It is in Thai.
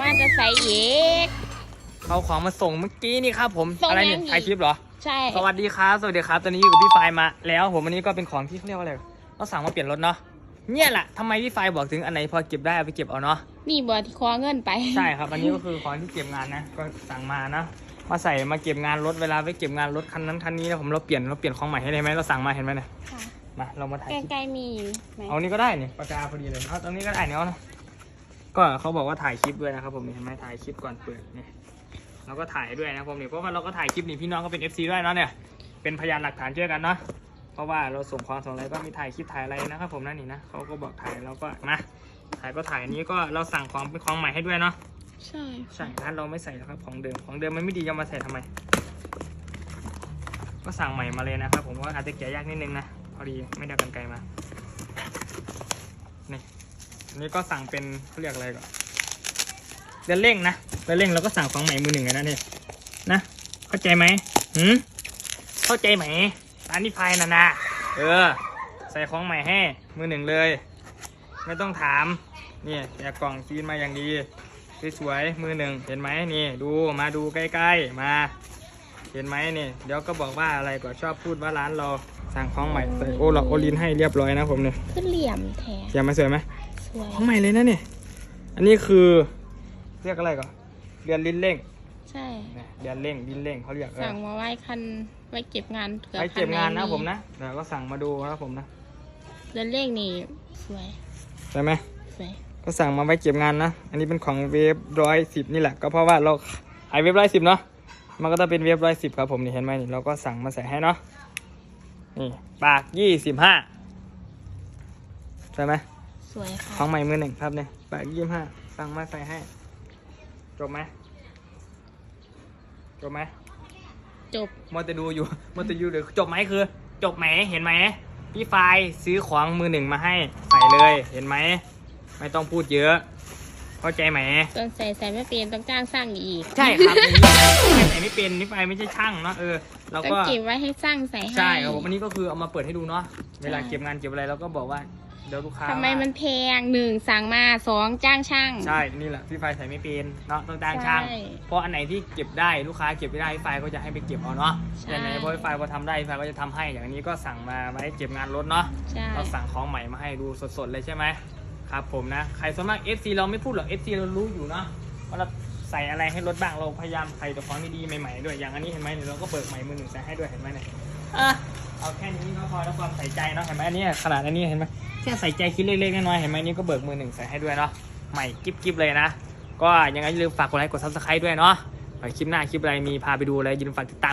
มาจะใส่เอกเขาของมาส่งเมื่อกี้นี่ครับผมส่งอะไรยัเนี่ยงอีก ถ่ายคลิปเหรอ ใช่สวัสดีครับสวัสดีครับ ตอนนี้อยู่กับพี่ไฟล์มาแล้วผมวันนี้ก็เป็นของที่เขาเรียกว่าอะไรเราสั่งมาเปลี่ยนรถเนาะเนี่ยแหละทำไมพี่ไฟล์บอกถึงอันไหนพอเก็บได้เอาไปเก็บเอาเนาะ นี่บอที่คว้าเงินไปใช่ครับอันนี้ก็คือของที่เก็บงานนะก็สั่งมานะมาใส่มาเก็บงานรถเวลาไปเก็บงานรถคันนั้นคันนี้นะผมเราเปลี่ยนเราเปลี่ยนของใหม่ให้ได้ไหมเราสั่งมาเห็นไหมเนี่ยค่ะมาเรามาถ่ายคลิปใกล้ๆมีไหมเอานี่ก็ได้เนี่ยปากกาพอดีเลยเอาตรงนี้ก็ได้เนี่ยเอานะ ก็เขาบอกว่าถ่ายคลิปด้วยนะครับผมนี่เห็นไหมถ่ายคลิปก่อนเปิดเนี่ยเราก็ถ่ายด้วยนะครับผมเนี่ยเพราะว่าเราก็ถ่ายคลิปนี่พี่น้องก็เป็น FC ด้วยเนาะเนี่ยเป็นพยานหลักฐานช่วยกันเนาะเพราะว่าเราส่งของส่งอะไรก็มีถ่ายคลิปถ่ายอะไรนะครับผมนั่นนี่นะเขาก็บอกถ่ายเราก็มาถ่ายก็ถ่ายอันนี้ก็เราสั่งของเป็นของใหม่ให้ด้วยเนาะใช่ใช่ร้านเราไม่ใส่แล้วครับของเดิมของเดิมมันไม่ดีจะมาใส่ทำไม ก็สั่งใหม่มาเลยนะครับผมว่าอาจจะแกะยากนิดนึงนะพอดีไม่ได้กันไกลมานี่อั นนี้ก็สั่งเป็นเขาเรียกอะไรก่อนเดือนเร่งนะเดือนเร่งเราก็สั่งของใหม่มือหนึ่งเลยนะนี่นะ เข้าใจไหมหืมเข้าใจไหมร้านนี้ไฟนะนะเออ ใส่ของใหม่ให้มือหนึ่งเลย ไม่ต้องถามนี่แกะกล่องซีนมาอย่างดีสวยๆมือหนึ่งเห็นไหมนี่ดูมาดูใกล้ๆมาเห็นไหมนี่เดี๋ยวก็บอกว่าอะไรก็ชอบพูดว่าร้านเราสั่งของใหม่ใส่โอหลอกโอลินให้เรียบร้อยนะผมเนี่ยขึ้นเหลี่ยมแท้เสียงมาสวยไหมส วยของใหม่เลยนะเนี่ย อันนี้คือเรียกอะไรก่อนเดือนลิ้นเร่งใช่เนี่ยเดือนเร่งลิ้นเร่งเขาเรียกเออสั่งมาไว้คันไว้เก็บงานเผื่อไปเก็บงานนะคัใผมนะเดี๋ยวก็สั่งมาดูนะผมนะเดือนเลขนี่สวยใช่ไหมสวยก็สั่งมาไว้เก็บงานนะ อันนี้เป็นของเวฟร้อยสิบนี่แหละ ก็เพราะว่าเราขายเวฟร้อยสิบเนาะ มันก็ต้องเป็นเวฟร้อยสิบครับผมนี่เห็นไหมนี่เราก็สั่งมาใส่ให้เนาะ นี่ปากยี่สิบห้าใช่ไหม สวยค่ะของใหม่มือหนึ่งครับเนี่ยปากยี่สิบห้าสั่งมาใส่ให้ จบไหมจบไหมจบมัวแต่ดูอยู่มัวแต่อยู่เดี๋ยวจบไหมคือ จบไหมเห็นไหมพี่ไฟล์ซื้อของมือหนึ่งมาให้ใส่เลยเห็นไหมไม่ต้องพูดเยอะ เข้าใจไหมส่วนใส่ใส่ไม่เป็นต้องจ้างสร้างอีก ใช่ครับอย่างนี้ใส่ไม่เป็นนี่ไฟไม่ใช่ช่างเนาะเออเราต้องก็เก็บไว้ให้สร้างใส่ให้ใช่ครับผมอันนี้ก็คือเอามาเปิดให้ดูเนาะเวลาเก็บงานเก็บอะไรเราก็บอกว่า เดี๋ยวลูกค้าทำไมมันแพงหนึ่งสั่งมาสองจ้างช่าง ใช่นี่แหละพี่ไฟใส่ไม่เป็นเนาะต้องจ้างช่าง ใช่เพราะอันไหนที่เก็บได้ลูกค้าเก็บไม่ได้พี่ไฟก็จะให้ไปเก็บเอาเนาะใช่ อย่างไหนพอพี่ไฟพอทำได้พี่ไฟก็จะทำให้อย่างนี้ก็สั่งมาไว้เก็บงานรถเนาะ ใช่ เราสั่งของใหม่มาให้ดูสดๆเลยใช่ไหมครับผมนะ ใครส่วนมาก FC เราไม่พูดหรอก FC เรารู้อยู่เนาะว่าเราใส่อะไรให้รถบ้างเราพยายามใส่แต่ของดีๆใหม่ๆด้วยอย่างอันนี้เห็นไหมเดี๋ยวเราก็เบิกใหม่มือหนึ่งใส่ให้ด้วยเห็นไหมเนี่ยอะ เอาแค่นี้ก็พอแล้วความใส่ใจเนาะเห็นไหมอันนี้ขนาดอันนี้เห็นไหมแค่ใส่ใจคิดเล็กๆน้อยๆเห็นไหมนี่ก็เบิกมือหนึ่งใส่ให้ด้วยเนาะใหม่กิ๊บๆเลยนะ ก็ยังไงอย่าลืมฝากกดไลค์กดซับสไครต์ด้วยเนาะคลิปหน้าคลิปอะไรมีพาไปดูอะไรอย่าลืมฝากติดตาม